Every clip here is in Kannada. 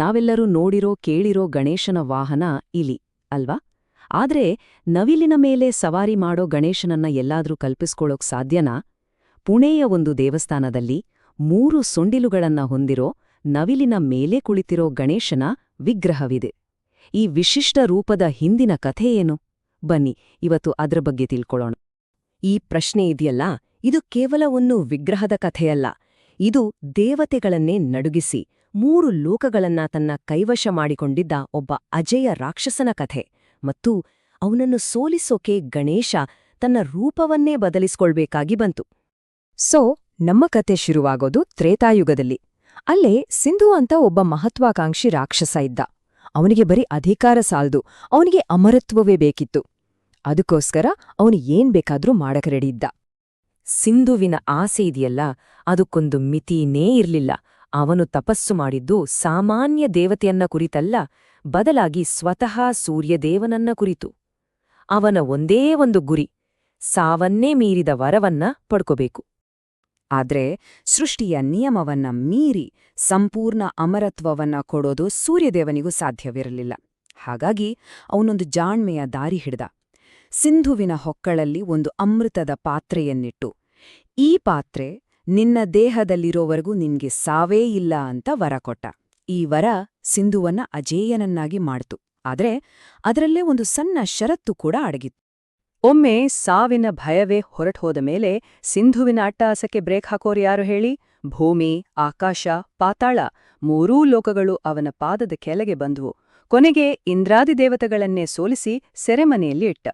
ನಾವೆಲ್ಲರೂ ನೋಡಿರೋ, ಕೇಳಿರೋ ಗಣೇಶನ ವಾಹನ ಇಲಿ, ಅಲ್ವಾ? ಆದ್ರೆ ನವಿಲಿನ ಮೇಲೆ ಸವಾರಿ ಮಾಡೋ ಗಣೇಶನನ್ನ ಎಲ್ಲಾದ್ರೂ ಕಲ್ಪಿಸ್ಕೊಳ್ಳೋಕ್ ಸಾಧ್ಯನಾ? ಪುಣೆಯ ಒಂದು ದೇವಸ್ಥಾನದಲ್ಲಿ ಮೂರು ಸೊಂಡಿಲುಗಳನ್ನ ಹೊಂದಿರೋ, ನವಿಲಿನ ಮೇಲೆ ಕುಳಿತಿರೋ ಗಣೇಶನ ವಿಗ್ರಹವಿದೆ. ಈ ವಿಶಿಷ್ಟ ರೂಪದ ಹಿಂದಿನ ಕಥೆ ಏನು? ಬನ್ನಿ, ಇವತ್ತು ಅದ್ರ ಬಗ್ಗೆ ತಿಳ್ಕೊಳ್ಳೋಣ. ಈ ಪ್ರಶ್ನೆ ಇದೆಯಲ್ಲ, ಇದು ಕೇವಲ ಒಂದು ವಿಗ್ರಹದ ಕಥೆಯಲ್ಲ. ಇದು ದೇವತೆಗಳನ್ನೇ ನಡುಗಿಸಿ, ಮೂರು ಲೋಕಗಳನ್ನ ತನ್ನ ಕೈವಶ ಮಾಡಿಕೊಂಡಿದ್ದ ಒಬ್ಬ ಅಜೇಯ ರಾಕ್ಷಸನ ಕಥೆ ಮತ್ತು ಅವನನ್ನು ಸೋಲಿಸೋಕೆ ಗಣೇಶ ತನ್ನ ರೂಪವನ್ನೇ ಬದಲಿಸ್ಕೊಳ್ಬೇಕಾಗಿ ಬಂತು. ಸೊ, ನಮ್ಮ ಕತೆ ಶುರುವಾಗೋದು ತ್ರೇತಾಯುಗದಲ್ಲಿ. ಅಲ್ಲೇ ಸಿಂಧು ಅಂತ ಒಬ್ಬ ಮಹತ್ವಾಕಾಂಕ್ಷಿ ರಾಕ್ಷಸ ಇದ್ದ. ಅವನಿಗೆ ಬರೀ ಅಧಿಕಾರ ಸಾಲ್ದು, ಅವನಿಗೆ ಅಮರತ್ವವೇ ಬೇಕಿತ್ತು. ಅದಕ್ಕೋಸ್ಕರ ಅವನು ಏನ್ ಬೇಕಾದ್ರೂ ಮಾಡಕ ಇದ್ದ. ಸಿಂಧುವಿನ ಆಸೆ ಇದೆಯಲ್ಲ, ಅದಕ್ಕೊಂದು ಮಿತಿನೇ ಇರಲಿಲ್ಲ. ಅವನು ತಪಸ್ಸು ಮಾಡಿದ್ದು ಸಾಮಾನ್ಯ ದೇವತೆಯನ್ನ ಕುರಿತಲ್ಲ, ಬದಲಾಗಿ ಸ್ವತಃ ಸೂರ್ಯದೇವನನ್ನ ಕುರಿತು. ಅವನ ಒಂದೇ ಒಂದು ಗುರಿ, ಸಾವನ್ನೇ ಮೀರಿದ ವರವನ್ನ ಪಡ್ಕೋಬೇಕು. ಆದ್ರೆ ಸೃಷ್ಟಿಯ ನಿಯಮವನ್ನ ಮೀರಿ ಸಂಪೂರ್ಣ ಅಮರತ್ವವನ್ನ ಕೊಡೋದು ಸೂರ್ಯದೇವನಿಗೂ ಸಾಧ್ಯವಿರಲಿಲ್ಲ. ಹಾಗಾಗಿ ಅವನೊಂದು ಜಾಣ್ಮೆಯ ದಾರಿ ಹಿಡ್ದ. ಸಿಂಧುವಿನ ಹೊಕ್ಕಳಲ್ಲಿ ಒಂದು ಅಮೃತದ ಪಾತ್ರೆಯನ್ನಿಟ್ಟು, ಈ ಪಾತ್ರೆ ನಿನ್ನ ದೇಹದಲ್ಲಿರೋವರೆಗೂ ನಿನ್ಗೆ ಸಾವೇ ಇಲ್ಲ ಅಂತ ವರ ಕೊಟ್ಟ. ಈ ವರ ಸಿಂಧುವನ್ನ ಅಜೇಯನನ್ನಾಗಿ ಮಾಡ್ತು. ಆದರೆ ಅದರಲ್ಲೇ ಒಂದು ಸಣ್ಣ ಷರತ್ತು ಕೂಡ ಅಡಗಿತ್ತು. ಒಮ್ಮೆ ಸಾವಿನ ಭಯವೇ ಹೊರಟೋದ ಮೇಲೆ ಸಿಂಧುವಿನ ಅಟ್ಟಹಾಸಕ್ಕೆ ಬ್ರೇಕ್ ಹಾಕೋರು ಯಾರು ಹೇಳಿ? ಭೂಮಿ, ಆಕಾಶ, ಪಾತಾಳ ಮೂರೂ ಲೋಕಗಳು ಅವನ ಪಾದದ ಕೆಳಗೆ ಬಂದುವು. ಕೊನೆಗೆ ಇಂದ್ರಾದಿ ದೇವತೆಗಳನ್ನೇ ಸೋಲಿಸಿ ಸೆರೆಮನೆಯಲ್ಲಿ ಇಟ್ಟ.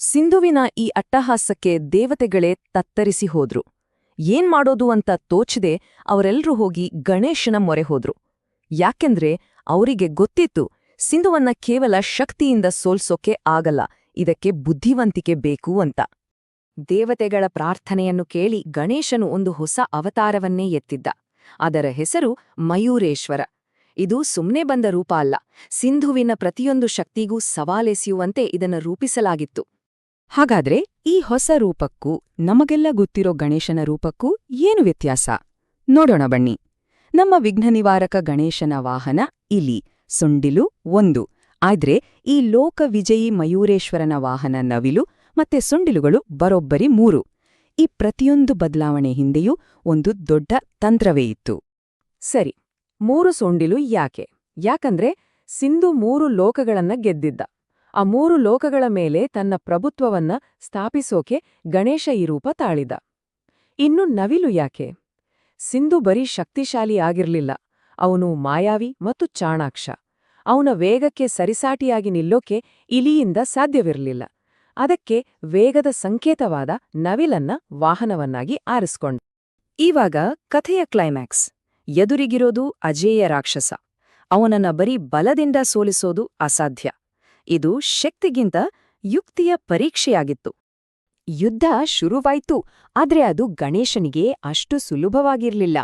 ಸಿಂಧುವಿನ ಈ ಅಟ್ಟಹಾಸಕ್ಕೆ ದೇವತೆಗಳೇ ತತ್ತರಿಸಿ ಹೋದ್ರು. ಏನ್ ಮಾಡೋದು ಅಂತ ತೋಚದೆ ಅವರೆಲ್ರೂ ಹೋಗಿ ಗಣೇಶನ ಮೊರೆ ಹೋದ್ರು. ಯಾಕೆಂದ್ರೆ ಅವರಿಗೆ ಗೊತ್ತಿತ್ತು, ಸಿಂಧುವನ್ನ ಕೇವಲ ಶಕ್ತಿಯಿಂದ ಸೋಲ್ಸೋಕೆ ಆಗಲ್ಲ, ಇದಕ್ಕೆ ಬುದ್ಧಿವಂತಿಕೆ ಬೇಕು ಅಂತ. ದೇವತೆಗಳ ಪ್ರಾರ್ಥನೆಯನ್ನು ಕೇಳಿ ಗಣೇಶನು ಒಂದು ಹೊಸ ಅವತಾರವನ್ನೇ ಎತ್ತಿದ್ದ. ಅದರ ಹೆಸರು ಮಯೂರೇಶ್ವರ. ಇದು ಸುಮ್ನೆ ಬಂದ ರೂಪ ಅಲ್ಲ, ಸಿಂಧುವಿನ ಪ್ರತಿಯೊಂದು ಶಕ್ತಿಗೂ ಸವಾಲೆಸೆಯುವಂತೆ ಇದನ್ನು ರೂಪಿಸಲಾಗಿತ್ತು. ಹಾಗಾದ್ರೆ ಈ ಹೊಸ ರೂಪಕ್ಕೂ, ನಮಗೆಲ್ಲ ಗೊತ್ತಿರೋ ಗಣೇಶನ ರೂಪಕ್ಕೂ ಏನು ವ್ಯತ್ಯಾಸ? ನೋಡೋಣ ಬನ್ನಿ. ನಮ್ಮ ವಿಘ್ನ ನಿವಾರಕ ಗಣೇಶನ ವಾಹನ ಇಲಿ ಸುಂಡಿಲು ಒಂದು. ಆದ್ರೆ ಈ ಲೋಕ ವಿಜಯಿ ಮಯೂರೇಶ್ವರನ ವಾಹನ ನವಿಲು ಮತ್ತೆ ಸುಂಡಿಲುಗಳು ಬರೋಬ್ಬರಿ ಮೂರು. ಈ ಪ್ರತಿಯೊಂದು ಬದಲಾವಣೆ ಹಿಂದೆಯೂ ಒಂದು ದೊಡ್ಡ ತಂತ್ರವೇ ಇತ್ತು. ಸರಿ, ಮೂರು ಸುಂಡಿಲು ಯಾಕೆ? ಯಾಕಂದ್ರೆ ಸಿಂಧು ಮೂರು ಲೋಕಗಳನ್ನ ಗೆದ್ದಿದ್ದ. ಆ ಮೂರು ಲೋಕಗಳ ಮೇಲೆ ತನ್ನ ಪ್ರಭುತ್ವವನ್ನ ಸ್ಥಾಪಿಸೋಕೆ ಗಣೇಶ ಈ ರೂಪ ತಾಳಿದ. ಇನ್ನು ನವಿಲು ಯಾಕೆ? ಸಿಂಧು ಬರೀ ಶಕ್ತಿಶಾಲಿ ಆಗಿರ್ಲಿಲ್ಲ. ಅವನು ಮಾಯಾವಿ ಮತ್ತು ಚಾಣಾಕ್ಷ. ಅವನ ವೇಗಕ್ಕೆ ಸರಿಸಾಟಿಯಾಗಿ ನಿಲ್ಲೋಕೆ ಇಲಿಯಿಂದ ಸಾಧ್ಯವಿರಲಿಲ್ಲ. ಅದಕ್ಕೆ ವೇಗದ ಸಂಕೇತವಾದ ನವಿಲನ್ನ ವಾಹನವನ್ನಾಗಿ ಆರಿಸ್ಕೊಂಡ. ಈವಾಗ ಕಥೆಯ ಕ್ಲೈಮ್ಯಾಕ್ಸ್. ಎದುರಿಗಿರೋದು ಅಜೇಯ ರಾಕ್ಷಸ. ಅವನನ್ನ ಬರೀ ಬಲದಿಂದ ಸೋಲಿಸೋದು ಅಸಾಧ್ಯ. ಇದು ಶಕ್ತಿಗಿಂತ ಯುಕ್ತಿಯ ಪರೀಕ್ಷೆಯಾಗಿತ್ತು. ಯುದ್ಧ ಶುರುವಾಯ್ತು, ಆದ್ರೆ ಅದು ಗಣೇಶನಿಗೆ ಅಷ್ಟು ಸುಲಭವಾಗಿರ್ಲಿಲ್ಲ.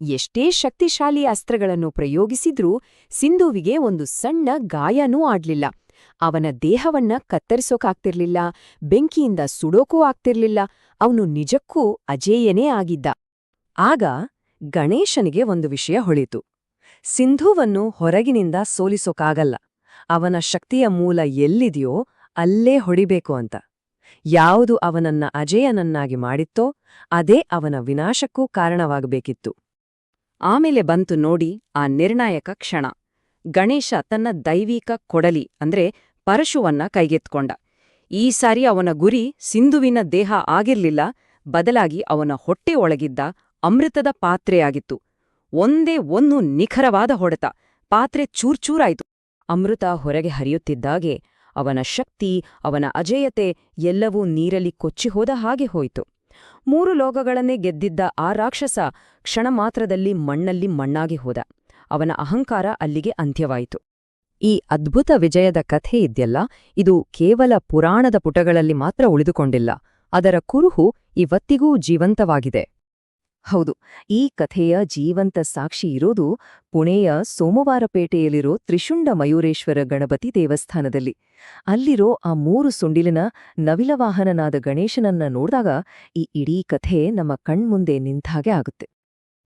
ಎಷ್ಟೇ ಶಕ್ತಿಶಾಲಿ ಅಸ್ತ್ರಗಳನ್ನು ಪ್ರಯೋಗಿಸಿದ್ರೂ ಸಿಂಧುವಿಗೆ ಒಂದು ಸಣ್ಣ ಗಾಯನೂ ಆಡ್ಲಿಲ್ಲ. ಅವನ ದೇಹವನ್ನ ಕತ್ತರಿಸೋಕಾಗ್ತಿರ್ಲಿಲ್ಲ, ಬೆಂಕಿಯಿಂದ ಸುಡೋಕೂ ಆಗ್ತಿರ್ಲಿಲ್ಲ, ಅವನು ನಿಜಕ್ಕೂ ಅಜೇಯನೇ ಆಗಿದ್ದ. ಆಗ ಗಣೇಶನಿಗೆ ಒಂದು ವಿಷಯ ಹೊಳಿತು. ಸಿಂಧುವನ್ನು ಹೊರಗಿನಿಂದ ಸೋಲಿಸೋಕಾಗಲ್ಲ. ಅವನ ಶಕ್ತಿಯ ಮೂಲ ಎಲ್ಲಿದೆಯೋ ಅಲ್ಲೇ ಹೊಡಿಬೇಕು ಅಂತ. ಯಾವುದು ಅವನನ್ನ ಅಜೇಯನನ್ನಾಗಿ ಮಾಡಿತ್ತೋ ಅದೇ ಅವನ ವಿನಾಶಕ್ಕೂ ಕಾರಣವಾಗಬೇಕಿತ್ತು. ಆಮೇಲೆ ಬಂತು ನೋಡಿ ಆ ನಿರ್ಣಾಯಕ ಕ್ಷಣ. ಗಣೇಶ ತನ್ನ ದೈವಿಕ ಕೊಡಲಿ ಅಂದ್ರೆ ಪರಶುವನ್ನ ಕೈಗೆತ್ಕೊಂಡ. ಈ ಸಾರಿ ಅವನ ಗುರಿ ಸಿಂಧುವಿನ ದೇಹ ಆಗಿರ್ಲಿಲ್ಲ, ಬದಲಾಗಿ ಅವನ ಹೊಟ್ಟೆ ಒಳಗಿದ್ದ ಅಮೃತದ ಪಾತ್ರೆಯಾಗಿತ್ತು. ಒಂದೇ ಒಂದು ನಿಖರವಾದ ಹೊಡೆತ, ಪಾತ್ರೆ ಚೂರ್ಚೂರಾಯ್ತು. ಅಮೃತ ಹೊರಗೆ ಹರಿಯುತ್ತಿದ್ದಾಗೆ ಅವನ ಶಕ್ತಿ, ಅವನ ಅಜೇಯತೆ ಎಲ್ಲವೂ ನೀರಲ್ಲಿ ಕೊಚ್ಚಿಹೋದ ಹಾಗೆ ಹೋಯಿತು. ಮೂರು ಲೋಕಗಳನ್ನೇ ಗೆದ್ದಿದ್ದ ಆ ರಾಕ್ಷಸ ಕ್ಷಣ ಮಾತ್ರದಲ್ಲಿ ಮಣ್ಣಲ್ಲಿ ಮಣ್ಣಾಗಿ ಹೋದ. ಅವನ ಅಹಂಕಾರ ಅಲ್ಲಿಗೆ ಅಂತ್ಯವಾಯಿತು. ಈ ಅದ್ಭುತ ವಿಜಯದ ಕಥೆ ಇದೆಯಲ್ಲ, ಇದು ಕೇವಲ ಪುರಾಣದ ಪುಟಗಳಲ್ಲಿ ಮಾತ್ರ ಉಳಿದುಕೊಂಡಿಲ್ಲ. ಅದರ ಕುರುಹು ಇವತ್ತಿಗೂ ಜೀವಂತವಾಗಿದೆ. ಹೌದು, ಈ ಕಥೆಯ ಜೀವಂತ ಸಾಕ್ಷಿ ಇರೋದು ಪುಣೆಯ ಸೋಮವಾರಪೇಟೆಯಲ್ಲಿರೋ ತ್ರಿಶುಂಡ ಮಯೂರೇಶ್ವರ ಗಣಪತಿ ದೇವಸ್ಥಾನದಲ್ಲಿ. ಅಲ್ಲಿರೋ ಆ ಮೂರು ಸುಂಡಿಲಿನ ನವಿಲವಾಹನನಾದ ಗಣೇಶನನ್ನ ನೋಡಿದಾಗ ಈ ಇಡೀ ಕಥೆ ನಮ್ಮ ಕಣ್ಮುಂದೆ ನಿಂತಾಗೆ ಆಗುತ್ತೆ.